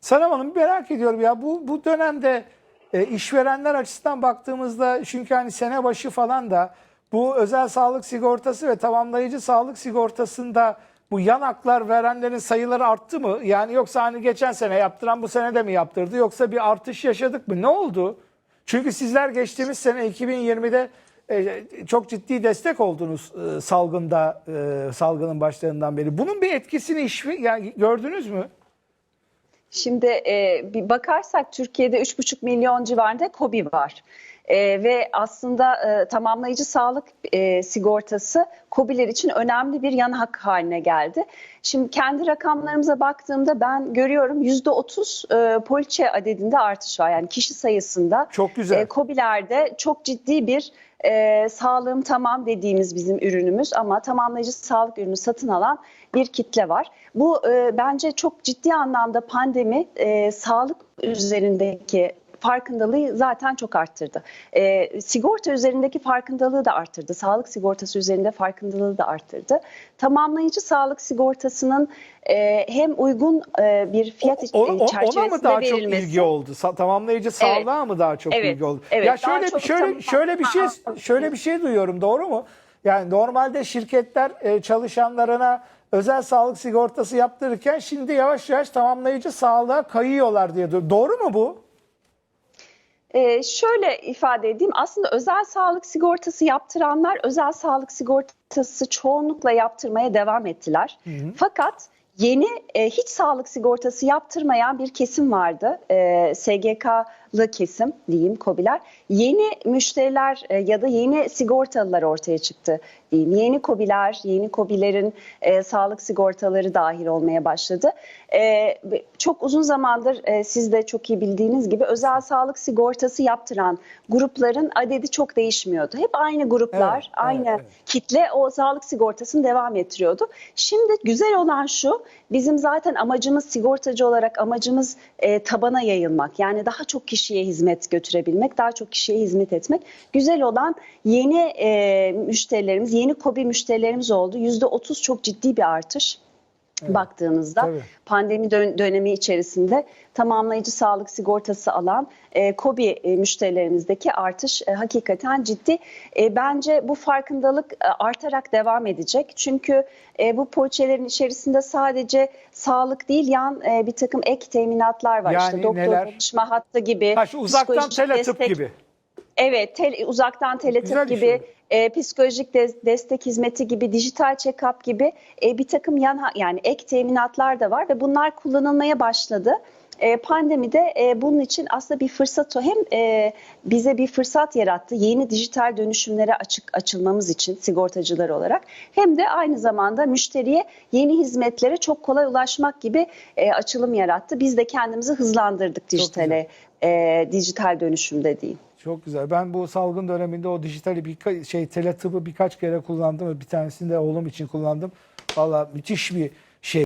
Sanem Hanım merak ediyorum ya bu bu dönemde e, işverenler açısından baktığımızda çünkü hani sene başı falan da bu özel sağlık sigortası ve tamamlayıcı sağlık sigortasında bu yan haklar verenlerin sayıları arttı mı? Yani yoksa hani geçen sene yaptıran bu sene de mi yaptırdı yoksa bir artış yaşadık mı? Ne oldu? Çünkü sizler geçtiğimiz sene 2020'de e, çok ciddi destek oldunuz e, salgında e, salgının başlarından beri. Bunun bir etkisini iş, yani gördünüz mü? Şimdi e, bir bakarsak Türkiye'de 3,5 milyon civarında KOBİ var. E, ve aslında e, tamamlayıcı sağlık e, sigortası KOBİ'ler için önemli bir yan hak haline geldi. Şimdi kendi rakamlarımıza baktığımda ben görüyorum %30 e, poliçe adedinde artış var. Yani kişi sayısında Çok güzel. e, KOBİ'lerde çok ciddi bir e, sağlığım tamam dediğimiz bizim ürünümüz ama tamamlayıcı sağlık ürünü satın alan bir kitle var. Bu e, bence çok ciddi anlamda pandemi e, sağlık üzerindeki farkındalığı zaten çok arttırdı. E, sigorta üzerindeki farkındalığı da arttırdı. Sağlık sigortası üzerinde farkındalığı da arttırdı. Tamamlayıcı sağlık sigortasının e, hem uygun e, bir fiyat O- o- e, ona çerçevesinde mı daha çok verilmesi. ilgi oldu? Sa- tamamlayıcı sağlığa mı daha çok Evet, ilgi oldu? evet, ya şöyle çok şöyle tamam- şöyle bir şey şöyle bir şey duyuyorum doğru mu? Yani normalde şirketler e, çalışanlarına özel sağlık sigortası yaptırırken şimdi yavaş yavaş tamamlayıcı sağlığa kayıyorlar diye. Doğru mu bu? Ee, şöyle ifade edeyim aslında özel sağlık sigortası yaptıranlar özel sağlık sigortası çoğunlukla yaptırmaya devam ettiler. Fakat yeni e, hiç sağlık sigortası yaptırmayan bir kesim vardı. E, SGK'lı kesim diyeyim KOBİ'ler. Yeni müşteriler e, ya da yeni sigortalılar ortaya çıktı diyeyim. Yeni KOBİ'ler, yeni KOBİ'lerin e, sağlık sigortaları dahil olmaya başladı. E, çok uzun zamandır e, siz de çok iyi bildiğiniz gibi özel sağlık sigortası yaptıran grupların adedi çok değişmiyordu. Hep aynı gruplar, Evet, aynı evet, evet. kitle o sağlık sigortasını devam ettiriyordu. Şimdi güzel olan şu, bizim zaten amacımız sigortacı olarak amacımız e, tabana yayılmak. Yani daha çok kişiye hizmet götürebilmek, daha çok kişiye hizmet etmek. Güzel olan yeni e, müşterilerimiz, yeni KOBİ müşterilerimiz oldu. %30 çok ciddi bir artış. Baktığınızda tabii. pandemi dön- dönemi içerisinde tamamlayıcı sağlık sigortası alan e, KOBİ e, müşterilerimizdeki artış e, hakikaten ciddi. E, bence bu farkındalık e, artarak devam edecek. Çünkü e, bu poliçelerin içerisinde sadece sağlık değil yan e, bir takım ek teminatlar var. Yani işte doktor neler? danışma hattı gibi. Ha, şu uzaktan teletıp destek- gibi. Evet, tel- uzaktan Güzel teletıp bir gibi, şey. E, psikolojik de- destek hizmeti gibi, dijital check-up gibi e, bir takım yan yani ek teminatlar da var ve bunlar kullanılmaya başladı. E, pandemide e, bunun için aslında bir fırsat o. Hem e, bize bir fırsat yarattı yeni dijital dönüşümlere açık açılmamız için sigortacılar olarak hem de aynı zamanda müşteriye yeni hizmetlere çok kolay ulaşmak gibi açılım yarattı. Biz de kendimizi hızlandırdık dijitale, e, dijital dönüşümde diyeyim. Çok güzel. Ben bu salgın döneminde o dijitali bir şey teletıbı birkaç kere kullandım. Bir tanesini de oğlum için kullandım. Valla müthiş bir